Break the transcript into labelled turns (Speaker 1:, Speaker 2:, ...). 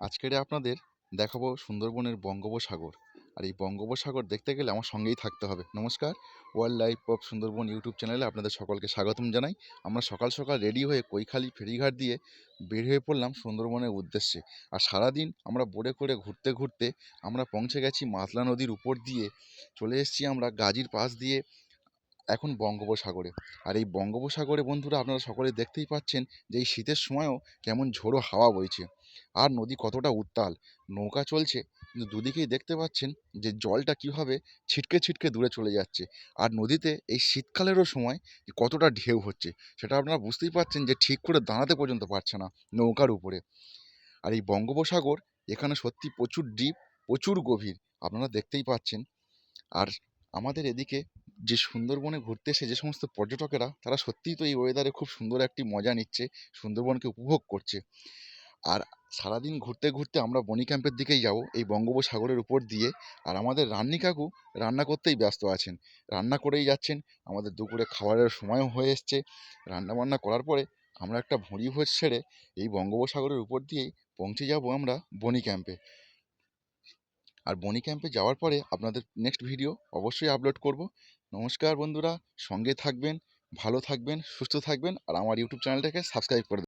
Speaker 1: আজকের আপনাদের দেখাবো সুন্দরবনের বঙ্গোপসাগর। আর এই বঙ্গোপসাগর দেখতে গেলে আমার সঙ্গেই থাকতে হবে। নমস্কার, wild life of Sundarban YouTube চ্যানেলে আপনাদের সকলকে স্বাগতম জানাই। আমরা সকাল সকাল রেডি হয়ে কৈখালি ফেরিঘাট দিয়ে বের হয়ে পড়লাম সুন্দরবনের উদ্দেশ্যে। আর সারাদিন আমরা বোটে করে ঘুরতে ঘুরতে আমরা পৌঁছে গেছি মাতলা নদীর উপর দিয়ে। চলে এসেছি আমরা গাজীর পাশ দিয়ে এখন বঙ্গোপসাগরে। আর এই বঙ্গোপসাগরে বন্ধুরা আপনারা সকলে দেখতেই পাচ্ছেন যে এই শীতের সময়ও কেমন ঝোড়ো হাওয়া বইছে। আর নদী কতটা উত্তাল? নৌকা চলছে, কিন্তু দুদিকেই দেখতে পাচ্ছেন যে জলটা কীভাবে ছিটকে ছিটকে দূরে চলে যাচ্ছে। আর নদীতে এই শীতকালেরও সময় কতটা ঢেউ হচ্ছে, সেটা আপনারা বুঝতেই পারছেন যে ঠিক করে দাঁড়াতে পর্যন্ত পারছে না নৌকার উপরে। আর এই বঙ্গোপসাগর, এখানে সত্যি প্রচুর ডিপ, প্রচুর গভীর, আপনারা দেখতেই পাচ্ছেন। আর আমাদের এদিকে যে সুন্দরবনে ঘুরতে এসে যে সমস্ত পর্যটকেরা, তারা সত্যিই তো এই ওয়েদারে খুব সুন্দর একটি মজা নিচ্ছে, সুন্দরবনকে উপভোগ করছে। আর সারাদিন ঘুরতে ঘুরতে আমরা বনি ক্যাম্পের দিকেই যাব, এই বঙ্গোপসাগরের উপর দিয়ে। আর আমাদের রান্নি কাকু রান্না করতেই ব্যস্ত আছেন। রান্না করেই যাচ্ছেন। আমাদের দুপুরে খাবারের সময়ও হয়ে এসছে। রান্না বান্না করার পরে আমরা একটা ভুঁড়ি ভোজ ছেড়ে এই বঙ্গোপসাগরের উপর দিয়েই পৌঁছে যাব আমরা বনি ক্যাম্পে। আর বনি ক্যাম্পে যাওয়ার পরে আপনাদের নেক্সট ভিডিও অবশ্যই আপলোড করব। নমস্কার বন্ধুরা, সঙ্গে থাকবেন, ভালো থাকবেন, সুস্থ থাকবেন, আর আমার ইউটিউব চ্যানেলটাকে সাবস্ক্রাইব করে